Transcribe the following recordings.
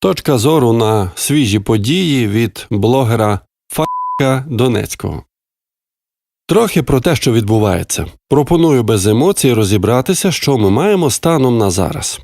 Точка зору на свіжі події від блогера Фака Донецького. Трохи про те, що відбувається. Пропоную без емоцій розібратися, що ми маємо станом на зараз.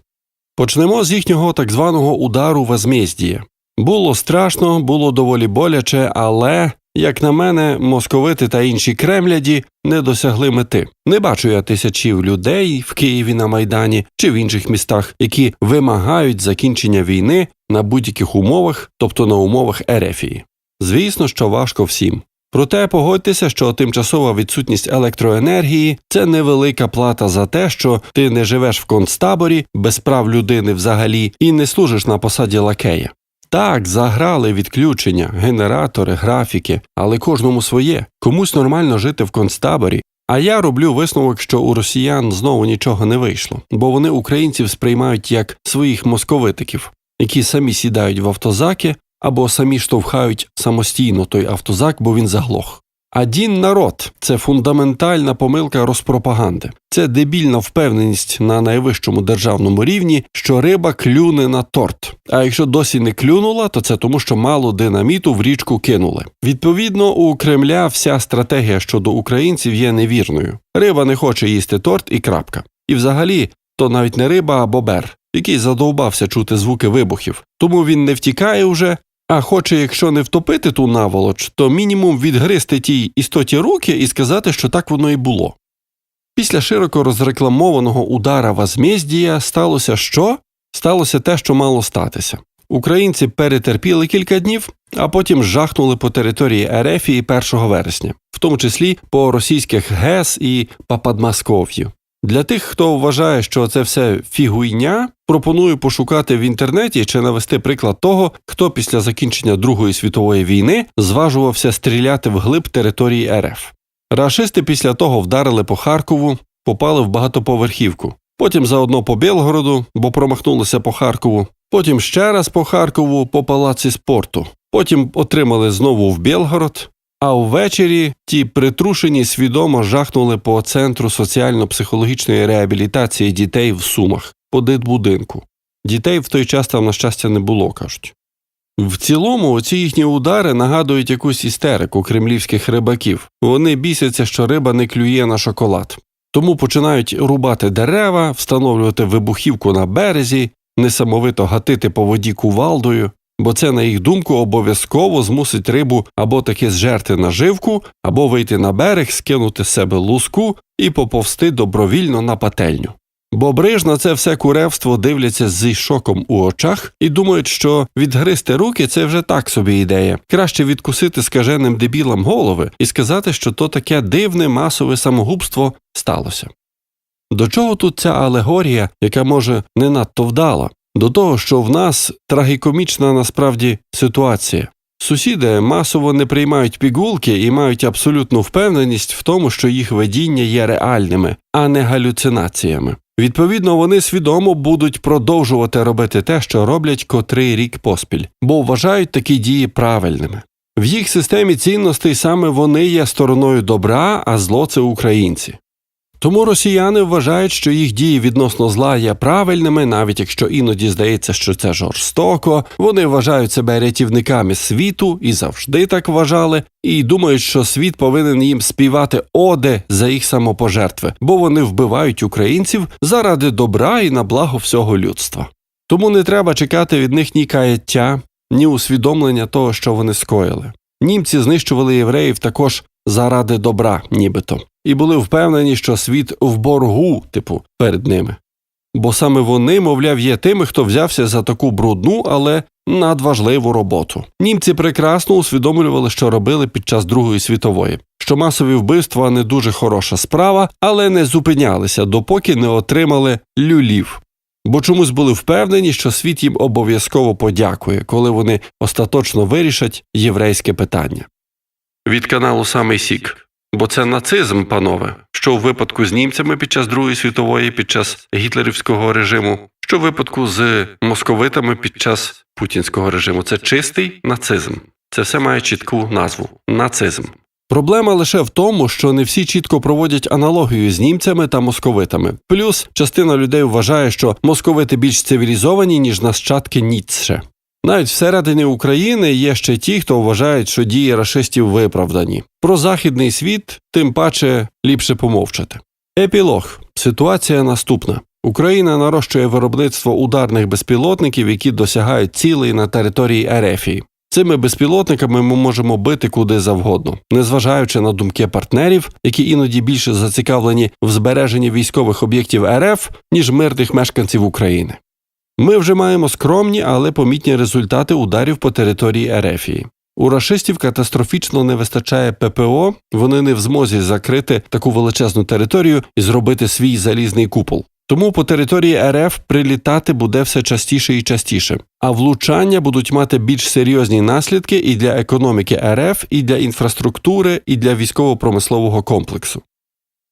Почнемо з їхнього так званого удару возмездія. Було страшно, було доволі боляче, але, як на мене, московити та інші кремляді не досягли мети. Не бачу я тисячів людей в Києві на Майдані чи в інших містах, які вимагають закінчення війни на будь-яких умовах, тобто на умовах Ерефії. Звісно, що важко всім. Проте погодьтеся, що тимчасова відсутність електроенергії це невелика плата за те, що ти не живеш в концтаборі без прав людини взагалі і не служиш на посаді лакея. Так, заграли відключення, генератори, графіки, але кожному своє. Комусь нормально жити в концтаборі. А я роблю висновок, що у росіян знову нічого не вийшло, бо вони українців сприймають як своїх московитиків, які самі сідають в автозаки або самі штовхають самостійно той автозак, бо він заглох. Один народ це фундаментальна помилка розпропаганди. Це дебільна впевненість на найвищому державному рівні, що риба клюне на торт. А якщо досі не клюнула, то це тому, що мало динаміту в річку кинули. Відповідно, у Кремля вся стратегія щодо українців є невірною. Риба не хоче їсти торт і крапка. І взагалі, то навіть не риба, а бобер, який задовбався чути звуки вибухів. Тому він не втікає вже, а хоче, якщо не втопити ту наволоч, то мінімум відгризти тій істоті руки і сказати, що так воно і було. Після широко розрекламованого удара Возмездія сталося що? Сталося те, що мало статися. Українці перетерпіли кілька днів, а потім жахнули по території Ерефії 1 вересня, в тому числі по російських ГЕС і Пападмасков'ю. Для тих, хто вважає, що це все фігуйня, пропоную пошукати в інтернеті чи навести приклад того, хто після закінчення Другої світової війни зважувався стріляти вглиб території РФ. Рашисти після того вдарили по Харкову, попали в багатоповерхівку, потім заодно по Білгороду, бо промахнулися по Харкову, потім ще раз по Харкову по палаці спорту, потім отримали знову в Білгород, а ввечері ті притрушені свідомо жахнули по центру соціально-психологічної реабілітації дітей в Сумах, по дитбудинку. Дітей в той час там, на щастя, не було, кажуть. В цілому, ці їхні удари нагадують якусь істерику кремлівських рибаків. Вони бісяться, що риба не клює на шоколад. Тому починають рубати дерева, встановлювати вибухівку на березі, несамовито гатити по воді кувалдою, бо це, на їх думку, обов'язково змусить рибу або таки зжерти наживку, або вийти на берег, скинути з себе луску і поповсти добровільно на пательню. Бо бриж на це все куревство дивляться зі шоком у очах і думають, що відгризти руки це вже так собі ідея. Краще відкусити скаженим дебілам голови і сказати, що то таке дивне масове самогубство сталося. До чого тут ця алегорія, яка може не надто вдала? До того, що в нас трагікомічна насправді ситуація. Сусіди масово не приймають пігулки і мають абсолютну впевненість в тому, що їх видіння є реальними, а не галюцинаціями. Відповідно, вони свідомо будуть продовжувати робити те, що роблять котрий рік поспіль, бо вважають такі дії правильними. В їх системі цінностей саме вони є стороною добра, а зло це українці. Тому росіяни вважають, що їх дії відносно зла є правильними, навіть якщо іноді здається, що це жорстоко. Вони вважають себе рятівниками світу і завжди так вважали, і думають, що світ повинен їм співати оде за їх самопожертви, бо вони вбивають українців заради добра і на благо всього людства. Тому не треба чекати від них ні каяття, ні усвідомлення того, що вони скоїли. Німці знищували євреїв також заради добра, нібито, і були впевнені, що світ в боргу, типу, перед ними. Бо саме вони, мовляв, є тими, хто взявся за таку брудну, але надважливу роботу. Німці прекрасно усвідомлювали, що робили під час Другої світової, що масові вбивства не дуже хороша справа, але не зупинялися, допоки не отримали люлів. Бо чомусь були впевнені, що світ їм обов'язково подякує, коли вони остаточно вирішать єврейське питання. Від каналу Самий Сік. Бо це нацизм, панове, що в випадку з німцями під час Другої світової, під час гітлерівського режиму, що в випадку з московитами під час путінського режиму. Це чистий нацизм. Це все має чітку назву нацизм. Проблема лише в тому, що не всі чітко проводять аналогію з німцями та московитами. Плюс частина людей вважає, що московити більш цивілізовані, ніж нащадки Ніцше. Навіть всередині України є ще ті, хто вважають, що дії рашистів виправдані. Про західний світ тим паче ліпше помовчати. Епілог ситуація наступна. Україна нарощує виробництво ударних безпілотників, які досягають цілей на території Ерефії. Цими безпілотниками ми можемо бити куди завгодно, незважаючи на думки партнерів, які іноді більше зацікавлені в збереженні військових об'єктів РФ, ніж мирних мешканців України. Ми вже маємо скромні, але помітні результати ударів по території Ерефії. У рашистів катастрофічно не вистачає ППО, вони не в змозі закрити таку величезну територію і зробити свій залізний купол. Тому по території РФ прилітати буде все частіше і частіше, а влучання будуть мати більш серйозні наслідки і для економіки РФ, і для інфраструктури, і для військово-промислового комплексу.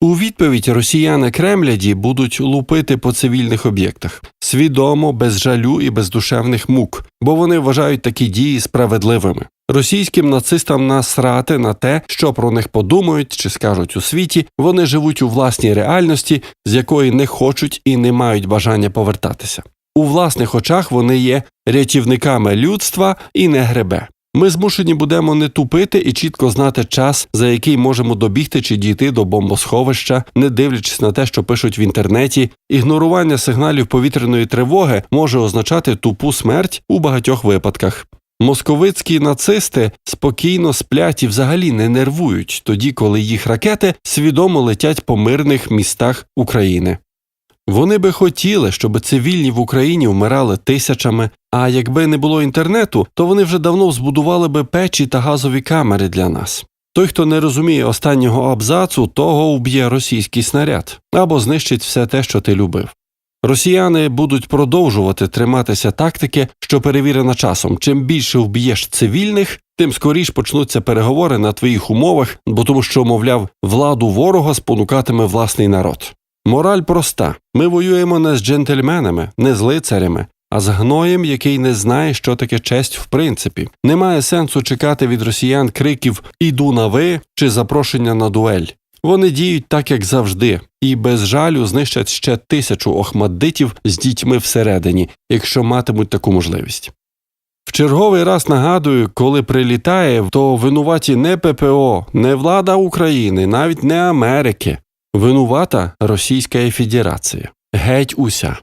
У відповідь росіяни Кремляді будуть лупити по цивільних об'єктах свідомо, без жалю і без душевних мук, бо вони вважають такі дії справедливими. Російським нацистам насрати на те, що про них подумають чи скажуть у світі, вони живуть у власній реальності, з якої не хочуть і не мають бажання повертатися. У власних очах вони є рятівниками людства і не гребе. Ми змушені будемо не тупити і чітко знати час, за який можемо добігти чи дійти до бомбосховища, не дивлячись на те, що пишуть в інтернеті. Ігнорування сигналів повітряної тривоги може означати тупу смерть у багатьох випадках. Московицькі нацисти спокійно сплять і взагалі не нервують тоді, коли їх ракети свідомо летять по мирних містах України. Вони би хотіли, щоб цивільні в Україні вмирали тисячами, а якби не було інтернету, то вони вже давно збудували би печі та газові камери для нас. Той, хто не розуміє останнього абзацу, того вб'є російський снаряд або знищить все те, що ти любив. Росіяни будуть продовжувати триматися тактики, що перевірена часом. Чим більше вб'єш цивільних, тим скоріш почнуться переговори на твоїх умовах, бо тому що, мовляв, владу ворога спонукатиме власний народ. Мораль проста: ми воюємо не з джентльменами, не з лицарями, а з гноєм, який не знає, що таке честь в принципі. Немає сенсу чекати від росіян криків Іду на ви чи запрошення на дуель. Вони діють так, як завжди, і без жалю знищать ще тисячу охмаддитів з дітьми всередині, якщо матимуть таку можливість. В черговий раз нагадую, коли прилітає, то винуваті не ППО, не влада України, навіть не Америки. Винувата Російська Федерація. Геть уся.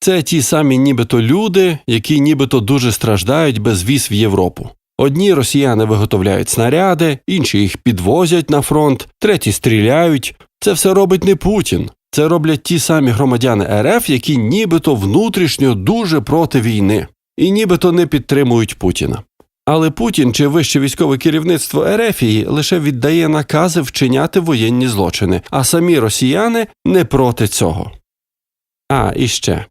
Це ті самі нібито люди, які нібито дуже страждають без віз в Європу. Одні росіяни виготовляють снаряди, інші їх підвозять на фронт, треті стріляють. Це все робить не Путін. Це роблять ті самі громадяни РФ, які нібито внутрішньо дуже проти війни і нібито не підтримують Путіна. Але Путін чи вище військове керівництво Ерефії лише віддає накази вчиняти воєнні злочини, а самі росіяни не проти цього. А і ще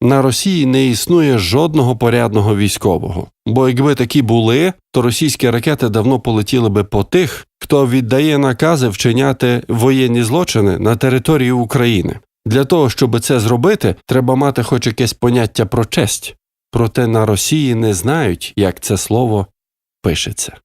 на Росії не існує жодного порядного військового, бо якби такі були, то російські ракети давно полетіли би по тих, хто віддає накази вчиняти воєнні злочини на території України. Для того, щоб це зробити, треба мати хоч якесь поняття про честь. Проте на Росії не знають, як це слово пишеться.